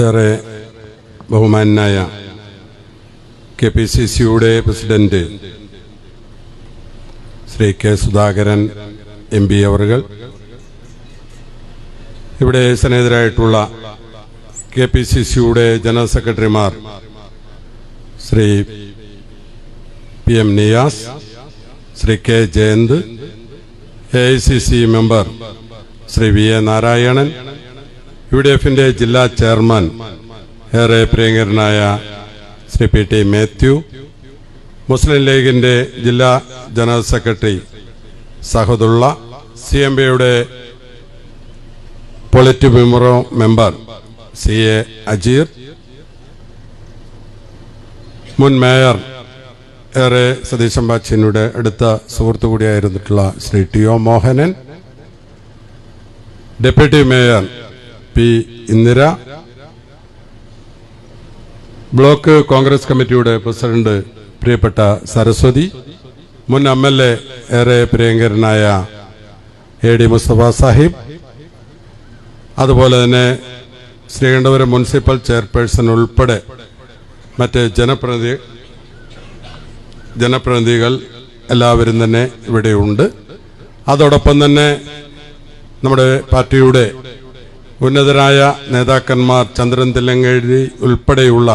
ഏറെ ബഹുമാനായ K P C സിയുടെ president Shri K Sudhakaran M P അവർകൾ ഇവിടെ സന്നിഹിതരായിട്ടുള്ള കെ പി സി സിയുടെ ജനറൽ സെക്രട്ടറിമാർ Shri P M Niyas Shri K Jayanth A I C C member Shri V A Narayanan U D എഫിന്റെ ജില്ലാ chairman ഏറെ പ്രിയങ്കരനായ ശ്രീ പി ടി മാത്യു മുസ്ലിം ലീഗിന്റെ ജില്ലാ general secretary Sahadulla C M പിയുടെ polit bureau member C A Ajeer മുൻ mayor ഏറെ സതീശൻ ബാച്ചിനുടെ അടുത്ത സുഹൃത്തു കൂടിയായിരുന്നിട്ടുള്ള Shri T O Mohanan deputy mayor P Indira block Congress കമ്മിറ്റിയുടെ പ്രസിഡന്റ് പ്രിയപ്പെട്ട സരസ്വതി മുൻ എം എൽ എ ഏറെ പ്രിയങ്കരനായ എ ഡി മുസ്തഫ സാഹിബ് അതുപോലെ തന്നെ ശ്രീകണ്ഠപുരം മുനിസിപ്പൽ ചെയർപേഴ്സൺ ഉൾപ്പെടെ മറ്റ് ജനപ്രതിനിധി ജനപ്രതിനിധികൾ എല്ലാവരും തന്നെ ഇവിടെയുണ്ട് അതോടൊപ്പം തന്നെ നമ്മുടെ പാർട്ടിയുടെ ഉന്നതരായ നേതാക്കന്മാർ ചന്ദ്രൻ തില്ലങ്കേഴി ഉൾപ്പെടെയുള്ള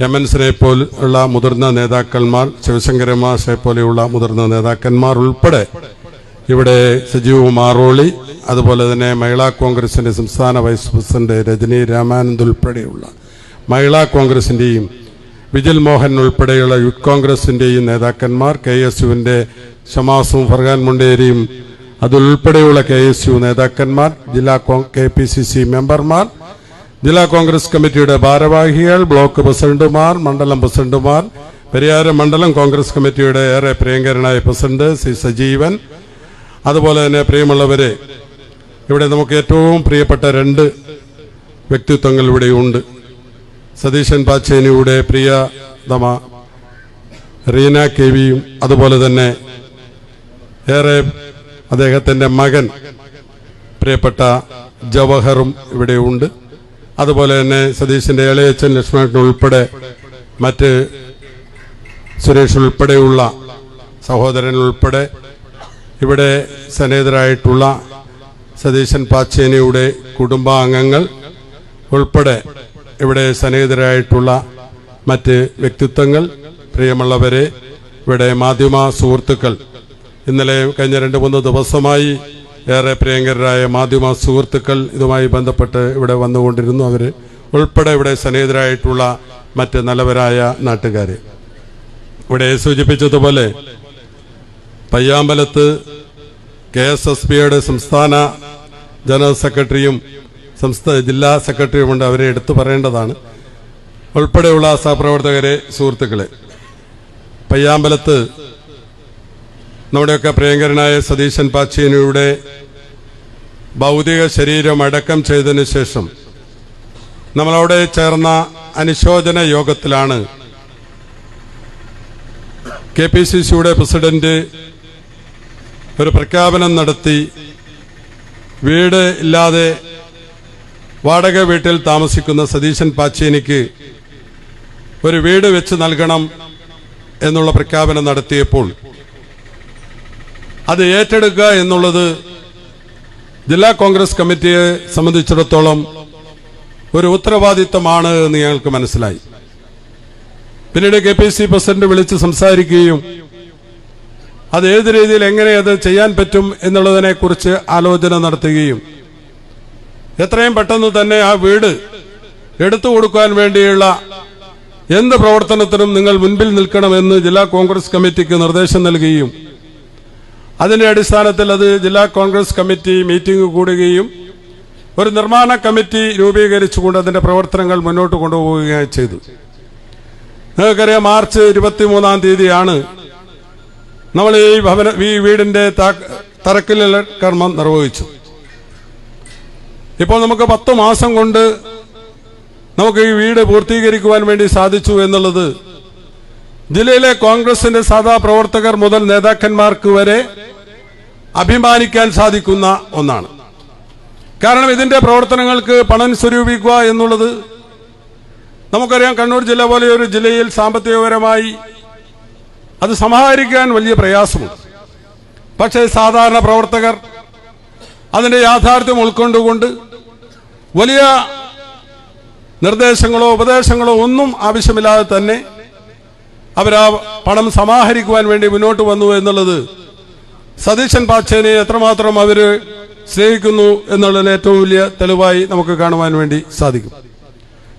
എം എൻസിനെ പോലുള്ള മുതിർന്ന നേതാക്കന്മാർ ശിവശങ്കര മാഷെ പോലെയുള്ള മുതിർന്ന നേതാക്കന്മാർ ഉൾപ്പെടെ ഇവിടെ സജീവ് മാറോളി അതുപോലെ തന്നെ മഹിളാ കോൺഗ്രസിന്റെ സംസ്ഥാന വൈസ് പ്രസിഡന്റ് രജനി രാമാനന്ദ് ഉൾപ്പെടെയുള്ള മഹിളാ കോൺഗ്രസിന്റെയും വിജിൽ മോഹൻ ഉൾപ്പെടെയുള്ള യൂത്ത് കോൺഗ്രസിന്റെയും നേതാക്കന്മാർ കെ എസ് യുവിന്റെ ഷമാസും ഫർഹാൻ മുണ്ടേരിയും അതുൾപ്പെടെയുള്ള കെ എസ് യു നേതാക്കന്മാർ ജില്ലാ കെ പി സി സി മെമ്പർമാർ ജില്ലാ കോൺഗ്രസ് കമ്മിറ്റിയുടെ ഭാരവാഹികൾ ബ്ലോക്ക് പ്രസിഡന്റുമാർ മണ്ഡലം പ്രസിഡന്റുമാർ പെരിയാരം മണ്ഡലം കോൺഗ്രസ് കമ്മിറ്റിയുടെ ഏറെ പ്രിയങ്കരനായ പ്രസിഡന്റ് സി സജീവൻ അതുപോലെ തന്നെ പ്രിയമുള്ളവരെ ഇവിടെ നമുക്ക് ഏറ്റവും പ്രിയപ്പെട്ട രണ്ട് വ്യക്തിത്വങ്ങൾ ഇവിടെയുണ്ട്. സതീശൻ പാച്ചേനിയുടെ പ്രിയതമ റീന കെ വിയും അതുപോലെ തന്നെ ഏറെ അദ്ദേഹത്തിന്റെ മകൻ പ്രിയപ്പെട്ട ജവഹറും ഇവിടെയുണ്ട് അതുപോലെ തന്നെ സതീശന്റെ ഇളയച്ചൻ ലക്ഷ്മണൻ ഉൾപ്പെടെ മറ്റ് സുരേഷ് ഉൾപ്പെടെയുള്ള സഹോദരൻ ഉൾപ്പെടെ ഇവിടെ സന്നിഹിതരായിട്ടുള്ള സതീശൻ പാച്ചേനിയുടെ കുടുംബാംഗങ്ങൾ ഉൾപ്പെടെ ഇവിടെ സന്നിഹിതരായിട്ടുള്ള മറ്റ് വ്യക്തിത്വങ്ങൾ പ്രിയമുള്ളവരെ ഇവിടെ മാധ്യമ സുഹൃത്തുക്കൾ. ഇന്നലെ കഴിഞ്ഞ രണ്ട് മൂന്ന് ദിവസമായി ഏറെ പ്രിയങ്കരായ മാധ്യമ സുഹൃത്തുക്കൾ ഇതുമായി ബന്ധപ്പെട്ട് ഇവിടെ വന്നുകൊണ്ടിരുന്നു. അവർ ഉൾപ്പെടെ ഇവിടെ സന്നിഹിതരായിട്ടുള്ള മറ്റ് നല്ലവരായ നാട്ടുകാർ ഇവിടെ സൂചിപ്പിച്ചതുപോലെ പയ്യാമ്പലത്ത് കെ എസ് എസ് പിയുടെ സംസ്ഥാന ജനറൽ സെക്രട്ടറിയും സംസ്ഥാന ജില്ലാ സെക്രട്ടറിയുമുണ്ട്. അവരെ എടുത്തു പറയേണ്ടതാണ്. ഉൾപ്പെടെയുള്ള സഹപ്രവർത്തകരെ സുഹൃത്തുക്കളെ പയ്യാമ്പലത്ത് നമ്മുടെയൊക്കെ പ്രിയങ്കരനായ സതീശൻ പാച്ചീനിയുടെ ഭൗതിക ശരീരം അടക്കം ചെയ്തതിനു ശേഷം നമ്മളവിടെ ചേർന്ന അനുശോചന യോഗത്തിലാണ് കെ പി സി സിയുടെ പ്രസിഡന്റ് ഒരു പ്രഖ്യാപനം നടത്തി വീട് ഇല്ലാതെ വാടക വീട്ടിൽ താമസിക്കുന്ന സതീശൻ പാച്ചേനിക്ക് ഒരു വീട് വെച്ച് നൽകണം എന്നുള്ള പ്രഖ്യാപനം നടത്തിയപ്പോൾ അത് ഏറ്റെടുക്കുക എന്നുള്ളത് ജില്ലാ കോൺഗ്രസ് കമ്മിറ്റിയെ സംബന്ധിച്ചിടത്തോളം ഒരു ഉത്തരവാദിത്തമാണ് എന്ന് ഞങ്ങൾക്ക് മനസ്സിലായി. പിന്നീട് കെ പി സി പ്രസിഡന്റ് വിളിച്ച് സംസാരിക്കുകയും അത് ഏത് രീതിയിൽ എങ്ങനെ അത് ചെയ്യാൻ പറ്റും എന്നുള്ളതിനെ കുറിച്ച് ആലോചന നടത്തുകയും എത്രയും പെട്ടെന്ന് തന്നെ ആ വീട് എടുത്തു കൊടുക്കാൻ വേണ്ടിയുള്ള എന്ത് പ്രവർത്തനത്തിനും നിങ്ങൾ മുൻപിൽ നിൽക്കണമെന്ന് ജില്ലാ കോൺഗ്രസ് കമ്മിറ്റിക്ക് നിർദ്ദേശം നൽകുകയും അതിന്റെ അടിസ്ഥാനത്തിൽ അത് ജില്ലാ കോൺഗ്രസ് കമ്മിറ്റി മീറ്റിംഗ് കൂടുകയും ഒരു നിർമ്മാണ കമ്മിറ്റി രൂപീകരിച്ചുകൊണ്ട് അതിന്റെ പ്രവർത്തനങ്ങൾ മുന്നോട്ട് കൊണ്ടുപോവുകയും ചെയ്തു. നിങ്ങൾക്കറിയാം മാർച്ച് ഇരുപത്തിമൂന്നാം തീയതിയാണ് നമ്മൾ ഈ ഭവന ഈ വീടിന്റെ തറക്കല്ലിടൽ കർമ്മം നിർവഹിച്ചു ഇപ്പോൾ നമുക്ക് പത്ത് മാസം കൊണ്ട് നമുക്ക് ഈ വീട് പൂർത്തീകരിക്കുവാൻ വേണ്ടി സാധിച്ചു എന്നുള്ളത് ജില്ലയിലെ കോൺഗ്രസിന്റെ സാധാ പ്രവർത്തകർ മുതൽ നേതാക്കന്മാർക്ക് വരെ അഭിമാനിക്കാൻ സാധിക്കുന്ന ഒന്നാണ്. കാരണം ഇതിന്റെ പ്രവർത്തനങ്ങൾക്ക് പണം സ്വരൂപിക്കുക എന്നുള്ളത് നമുക്കറിയാം കണ്ണൂർ ജില്ല പോലെ ഒരു ജില്ലയിൽ സാമ്പത്തികപരമായി അത് സമാഹരിക്കാൻ വലിയ പ്രയാസമുണ്ട്. പക്ഷേ സാധാരണ പ്രവർത്തകർ അതിന്റെ യാഥാർത്ഥ്യം ഉൾക്കൊണ്ടുകൊണ്ട് വലിയ നിർദ്ദേശങ്ങളോ ഉപദേശങ്ങളോ ഒന്നും ആവശ്യമില്ലാതെ തന്നെ അവരാ പണം സമാഹരിക്കുവാൻ വേണ്ടി മുന്നോട്ട് വന്നു എന്നുള്ളത് സതീശൻ പാച്ചേനെ എത്രമാത്രം അവർ സ്നേഹിക്കുന്നു എന്നുള്ളതിന് ഏറ്റവും വലിയ തെളിവായി നമുക്ക് കാണുവാൻ വേണ്ടി സാധിക്കും.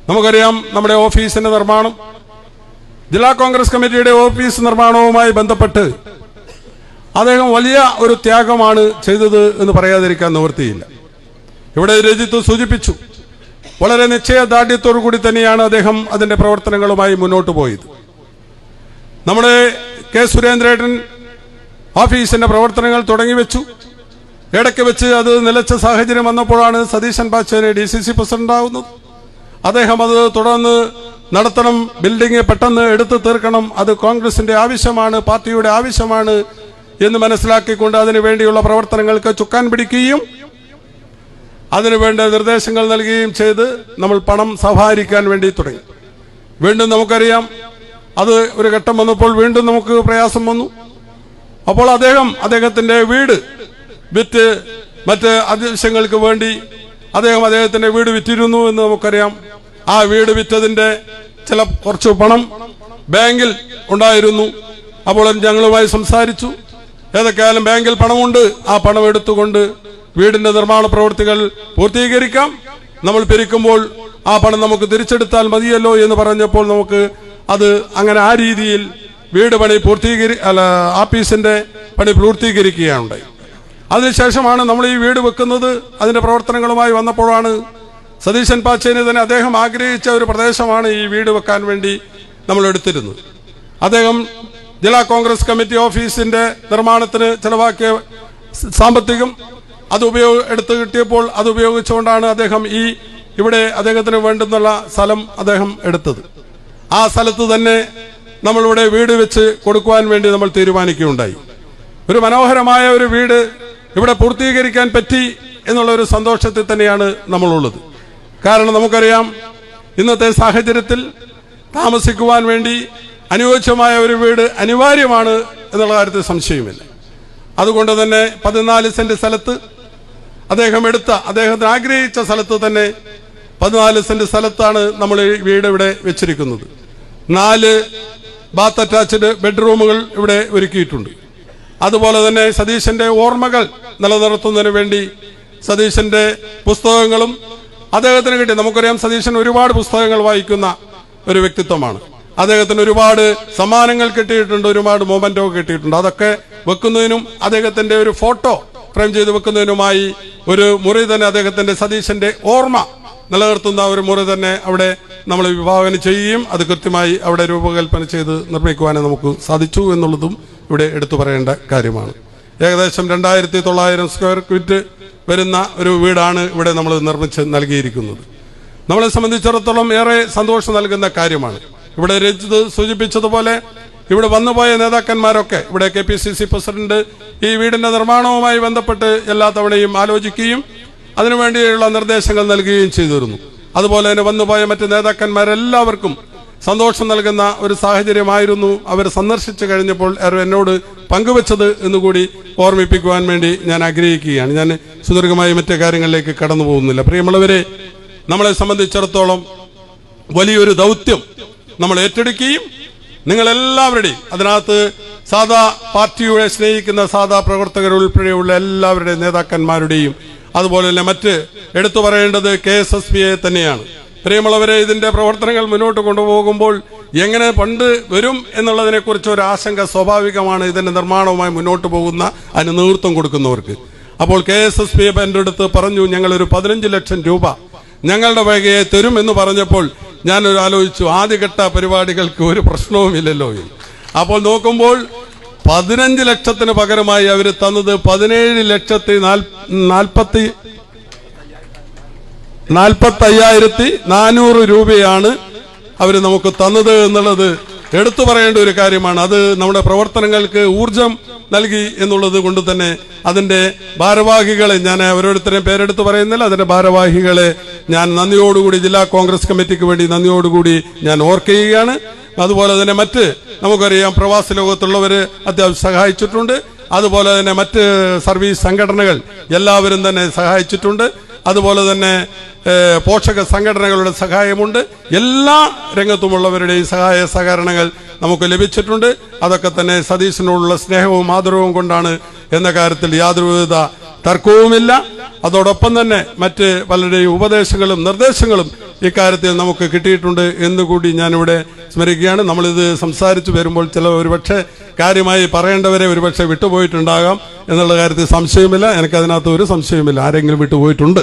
നമുക്കറിയാം നമ്മുടെ ഓഫീസിന്റെ നിർമ്മാണം ജില്ലാ കോൺഗ്രസ് കമ്മിറ്റിയുടെ ഓഫീസ് നിർമ്മാണവുമായി ബന്ധപ്പെട്ട് അദ്ദേഹം വലിയ ഒരു ത്യാഗമാണ് ചെയ്തത് എന്ന് പറയാതിരിക്കാൻ നിവൃത്തിയില്ല. ഇവിടെ രജിത്ത് സൂചിപ്പിച്ചു വളരെ നിശ്ചയദാർഢ്യത്തോടു കൂടി തന്നെയാണ് അദ്ദേഹം അതിന്റെ പ്രവർത്തനങ്ങളുമായി മുന്നോട്ട് പോയത്. നമ്മുടെ കെ സുരേന്ദ്രേട്ടൻ ഓഫീസിന്റെ പ്രവർത്തനങ്ങൾ തുടങ്ങി വെച്ചു. ഇടയ്ക്ക് വെച്ച് അത് നിലച്ച സാഹചര്യം വന്നപ്പോഴാണ് Satheesan Pacheni D C C president ആവുന്നത്. അദ്ദേഹം അത് തുടർന്ന് നടത്തണം ബിൽഡിംഗ് പെട്ടെന്ന് എടുത്തു തീർക്കണം അത് കോൺഗ്രസിന്റെ ആവശ്യമാണ് പാർട്ടിയുടെ ആവശ്യമാണ് എന്ന് മനസ്സിലാക്കിക്കൊണ്ട് അതിനു വേണ്ടിയുള്ള പ്രവർത്തനങ്ങൾക്ക് ചുക്കാൻ പിടിക്കുകയും അതിനുവേണ്ട നിർദ്ദേശങ്ങൾ നൽകുകയും ചെയ്ത് നമ്മൾ പണം സമാഹരിക്കാൻ വേണ്ടി തുടങ്ങി. വീണ്ടും നമുക്കറിയാം അത് ഒരു ഘട്ടം വന്നപ്പോൾ വീണ്ടും നമുക്ക് പ്രയാസം വന്നു. അപ്പോൾ അദ്ദേഹം അദ്ദേഹത്തിന്റെ വീട് വിറ്റ് മറ്റ് ആവശ്യങ്ങൾക്ക് വേണ്ടി അദ്ദേഹം അദ്ദേഹത്തിന്റെ വീട് വിറ്റിരുന്നു എന്ന് നമുക്കറിയാം. ആ വീട് വിറ്റതിന്റെ ചില കുറച്ച് പണം ബാങ്കിൽ ഉണ്ടായിരുന്നു. അപ്പോൾ ഞങ്ങളുമായി സംസാരിച്ചു. ഏതൊക്കെയായാലും ബാങ്കിൽ പണമുണ്ട്. ആ പണം എടുത്തുകൊണ്ട് വീടിന്റെ നിർമ്മാണ പ്രവൃത്തികൾ പൂർത്തീകരിക്കാം. നമ്മൾ പിരിക്കുമ്പോൾ ആ പണം നമുക്ക് തിരിച്ചെടുത്താൽ മതിയല്ലോ എന്ന് പറഞ്ഞപ്പോൾ നമുക്ക് അത് അങ്ങനെ ആ രീതിയിൽ വീട് പണി പൂർത്തീകരി അല്ല ആഫീസിന്റെ പണി പൂർത്തീകരിക്കുകയുണ്ടായി. അതിനുശേഷമാണ് നമ്മൾ ഈ വീട് വെക്കുന്നത്. അതിന്റെ പ്രവർത്തനങ്ങളുമായി വന്നപ്പോഴാണ് സതീശൻ പാച്ചേന് തന്നെ അദ്ദേഹം ആഗ്രഹിച്ച ഒരു പ്രദേശമാണ് ഈ വീട് വെക്കാൻ വേണ്ടി നമ്മൾ എടുത്തിരുന്നത്. അദ്ദേഹം ജില്ലാ കോൺഗ്രസ് കമ്മിറ്റി ഓഫീസിന്റെ നിർമ്മാണത്തിന് ചെലവാക്കിയ സാമ്പത്തികം അത് ഉപയോഗ എടുത്തു കിട്ടിയപ്പോൾ അത് ഉപയോഗിച്ചുകൊണ്ടാണ് അദ്ദേഹം ഈ ഇവിടെ അദ്ദേഹത്തിന് വേണ്ടുന്നുള്ള സ്ഥലം അദ്ദേഹം എടുത്തത്. ആ സ്ഥലത്ത് തന്നെ നമ്മളിവിടെ വീട് വെച്ച് കൊടുക്കുവാൻ വേണ്ടി നമ്മൾ തീരുമാനിക്കുകയുണ്ടായി. ഒരു മനോഹരമായ ഒരു വീട് ഇവിടെ പൂർത്തീകരിക്കാൻ പറ്റി എന്നുള്ള ഒരു സന്തോഷത്തിൽ തന്നെയാണ് നമ്മളുള്ളത്. കാരണം നമുക്കറിയാം ഇന്നത്തെ സാഹചര്യത്തിൽ താമസിക്കുവാൻ വേണ്ടി അനുയോജ്യമായ ഒരു വീട് അനിവാര്യമാണ് എന്നുള്ള കാര്യത്തിൽ സംശയമില്ല. അതുകൊണ്ട് തന്നെ പതിനാല് സെന്റ് സ്ഥലത്ത് അദ്ദേഹം എടുത്ത അദ്ദേഹത്തിന് ആഗ്രഹിച്ച സ്ഥലത്ത് തന്നെ പതിനാല് സെന്റ് സ്ഥലത്താണ് നമ്മൾ ഈ വീട് ഇവിടെ വെച്ചിരിക്കുന്നത്. നാല് ബാത്ത് അറ്റാച്ച്ഡ് ബെഡ്റൂമുകൾ ഇവിടെ ഒരുക്കിയിട്ടുണ്ട്. അതുപോലെ തന്നെ സതീശന്റെ ഓർമ്മകൾ നിലനിർത്തുന്നതിന് വേണ്ടി സതീശന്റെ പുസ്തകങ്ങളും അദ്ദേഹത്തിന് കിട്ടി. നമുക്കറിയാം സതീശൻ ഒരുപാട് പുസ്തകങ്ങൾ വായിക്കുന്ന ഒരു വ്യക്തിത്വമാണ്. അദ്ദേഹത്തിന് ഒരുപാട് സമ്മാനങ്ങൾ കിട്ടിയിട്ടുണ്ട് ഒരുപാട് മൊമെന്റോ കിട്ടിയിട്ടുണ്ട്. അതൊക്കെ വെക്കുന്നതിനും അദ്ദേഹത്തിന്റെ ഒരു ഫോട്ടോ ഫ്രെയിം ചെയ്ത് വെക്കുന്നതിനുമായി ഒരു മുറി തന്നെ അദ്ദേഹത്തിന്റെ സതീശന്റെ ഓർമ്മ നിലനിർത്തുന്ന ഒരു മുറി തന്നെ അവിടെ നമ്മൾ വിഭാവനം ചെയ്യുകയും അത് കൃത്യമായി അവിടെ രൂപകൽപ്പന ചെയ്ത് നിർമ്മിക്കുവാനും നമുക്ക് സാധിച്ചു എന്നുള്ളതും ഇവിടെ എടുത്തു പറയേണ്ട കാര്യമാണ്. ഏകദേശം രണ്ടായിരത്തി തൊള്ളായിരം സ്ക്വയർ ഫീറ്റ് വരുന്ന ഒരു വീടാണ് ഇവിടെ നമ്മൾ നിർമ്മിച്ച് നൽകിയിരിക്കുന്നത്. നമ്മളെ സംബന്ധിച്ചിടത്തോളം ഏറെ സന്തോഷം നൽകുന്ന കാര്യമാണ്. ഇവിടെ രജിത് സൂചിപ്പിച്ചതുപോലെ ഇവിടെ വന്നുപോയ നേതാക്കന്മാരൊക്കെ ഇവിടെ K P C C president ഈ വീടിന്റെ നിർമ്മാണവുമായി ബന്ധപ്പെട്ട് എല്ലാ തവണയും ആലോചിക്കുകയും അതിനുവേണ്ടിയുള്ള നിർദ്ദേശങ്ങൾ നൽകുകയും ചെയ്തിരുന്നു. അതുപോലെ തന്നെ വന്നുപോയ മറ്റ് നേതാക്കന്മാരെല്ലാവർക്കും സന്തോഷം നൽകുന്ന ഒരു സാഹചര്യമായിരുന്നു അവർ സന്ദർശിച്ചു കഴിഞ്ഞപ്പോൾ എന്നോട് പങ്കുവച്ചത് എന്നുകൂടി ഓർമ്മിപ്പിക്കുവാൻ വേണ്ടി ഞാൻ ആഗ്രഹിക്കുകയാണ്. ഞാൻ സുദീർഘമായി മറ്റു കാര്യങ്ങളിലേക്ക് കടന്നു പോകുന്നില്ല പ്രിയമുള്ളവരെ നമ്മളെ സംബന്ധിച്ചിടത്തോളം വലിയൊരു ദൗത്യം നമ്മൾ ഏറ്റെടുക്കുകയും നിങ്ങളെല്ലാവരുടെയും അതിനകത്ത് സാധാ പാർട്ടിയുടെ സ്നേഹിക്കുന്ന സാധാ പ്രവർത്തകർ ഉൾപ്പെടെയുള്ള എല്ലാവരുടെയും നേതാക്കന്മാരുടെയും അതുപോലെ തന്നെ മറ്റ് എടുത്തു പറയേണ്ടത് കെ എസ് എസ് പിയെ തന്നെയാണ്. പ്രിയമുള്ളവരെ ഇതിന്റെ പ്രവർത്തനങ്ങൾ മുന്നോട്ട് കൊണ്ടുപോകുമ്പോൾ എങ്ങനെ പണ്ട് വരും എന്നുള്ളതിനെ കുറിച്ച് ഒരു ആശങ്ക സ്വാഭാവികമാണ്. ഇതിന്റെ നിർമ്മാണവുമായി മുന്നോട്ട് പോകുന്ന അതിന് നേതൃത്വം കൊടുക്കുന്നവർക്ക്. അപ്പോൾ കെ എസ് എസ് പി എന്റെ അടുത്ത് പറഞ്ഞു ഞങ്ങളൊരു പതിനഞ്ച് ലക്ഷം രൂപ ഞങ്ങളുടെ വകയെ തരും എന്ന് പറഞ്ഞപ്പോൾ ഞാനൊരു ആലോചിച്ചു ആദ്യഘട്ട പരിപാടികൾക്ക് ഒരു പ്രശ്നവുമില്ലല്ലോ. അപ്പോൾ നോക്കുമ്പോൾ പതിനഞ്ച് ലക്ഷത്തിന് പകരമായി അവർ തന്നത് പതിനേഴ് ലക്ഷത്തി നാൽപ്പത്തി നാൽപ്പത്തി അയ്യായിരത്തി നാനൂറ് രൂപയാണ് അവർ നമുക്ക് തന്നത് എന്നുള്ളത് എടുത്തു പറയേണ്ട ഒരു കാര്യമാണ് അത് നമ്മുടെ പ്രവർത്തനങ്ങൾക്ക് ഊർജം നൽകി എന്നുള്ളത് കൊണ്ട് തന്നെ അതിന്റെ ഭാരവാഹികളെ ഞാൻ ഓരോരുത്തരെയും പേരെടുത്ത് പറയുന്നില്ല അതിന്റെ ഭാരവാഹികളെ ഞാൻ നന്ദിയോടുകൂടി ജില്ലാ കോൺഗ്രസ് കമ്മിറ്റിക്ക് വേണ്ടി നന്ദിയോടുകൂടി ഞാൻ ഓർക്കുകയാണ്. അതുപോലെ തന്നെ മറ്റ് നമുക്കറിയാം പ്രവാസി ലോകത്തുള്ളവര് അത്യാവശ്യം സഹായിച്ചിട്ടുണ്ട്. അതുപോലെ തന്നെ മറ്റ് സർവീസ് സംഘടനകൾ എല്ലാവരും തന്നെ സഹായിച്ചിട്ടുണ്ട്. അതുപോലെ തന്നെ പോഷക സംഘടനകളുടെ സഹായമുണ്ട്. എല്ലാ രംഗത്തുമുള്ളവരുടെയും സഹായ സഹകരണങ്ങൾ നമുക്ക് ലഭിച്ചിട്ടുണ്ട്. അതൊക്കെ തന്നെ സതീശനോടുള്ള സ്നേഹവും ആദരവും കൊണ്ടാണ് എന്ന കാര്യത്തിൽ യാതൊരുവിധ തർക്കവുമില്ല. അതോടൊപ്പം തന്നെ മറ്റ് പലരുടെയും ഉപദേശങ്ങളും നിർദ്ദേശങ്ങളും ഇക്കാര്യത്തിൽ നമുക്ക് കിട്ടിയിട്ടുണ്ട് എന്നുകൂടി ഞാനിവിടെ സ്മരിക്കുകയാണ്. നമ്മളിത് സംസാരിച്ചു വരുമ്പോൾ ചില ഒരുപക്ഷെ കാര്യമായി പറയേണ്ടവരെ ഒരുപക്ഷെ വിട്ടുപോയിട്ടുണ്ടാകാം എന്നുള്ള കാര്യത്തിൽ സംശയമില്ല. എനിക്കതിനകത്ത് ഒരു സംശയമില്ല. ആരെങ്കിലും വിട്ടുപോയിട്ടുണ്ട്.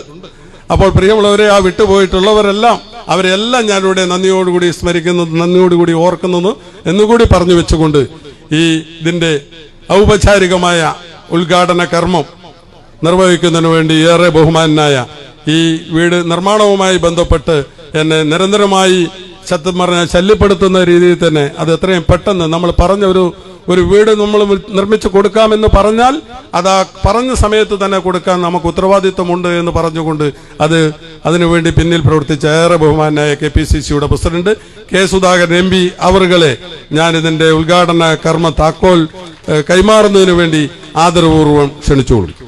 അപ്പോൾ പ്രിയമുള്ളവരെ ആ വിട്ടുപോയിട്ടുള്ളവരെല്ലാം അവരെല്ലാം ഞാനിവിടെ നന്ദിയോടുകൂടി സ്മരിക്കുന്നു നന്ദിയോടുകൂടി ഓർക്കുന്നു എന്നുകൂടി പറഞ്ഞു വെച്ചുകൊണ്ട് ഈ ഇതിന്റെ ഔപചാരികമായ ഉദ്ഘാടന കർമ്മം നിർവഹിക്കുന്നതിന് വേണ്ടി ഏറെ ബഹുമാനായ ഈ വീട് നിർമ്മാണവുമായി ബന്ധപ്പെട്ട് എന്നെ നിരന്തരമായി ശത്രു പറഞ്ഞാൽ ശല്യപ്പെടുത്തുന്ന രീതിയിൽ തന്നെ അത് എത്രയും പെട്ടെന്ന് നമ്മൾ പറഞ്ഞ ഒരു ഒരു വീട് നമ്മൾ നിർമ്മിച്ചു കൊടുക്കാമെന്ന് പറഞ്ഞാൽ അത് ആ പറഞ്ഞ സമയത്ത് തന്നെ കൊടുക്കാൻ നമുക്ക് ഉത്തരവാദിത്വമുണ്ട് എന്ന് പറഞ്ഞുകൊണ്ട് അത് അതിനുവേണ്ടി പിന്നിൽ പ്രവർത്തിച്ച ഏറെ ബഹുമാനായ കെ പി സി സിയുടെ president K Sudhakaran M P അവറുകളെ ഞാൻ ഇതിന്റെ ഉദ്ഘാടന കർമ്മ താക്കോൽ കൈമാറുന്നതിനു കൈമാറുന്നതിന് വേണ്ടി ആദരപൂർവം ക്ഷണിച്ചുകൊള്ളും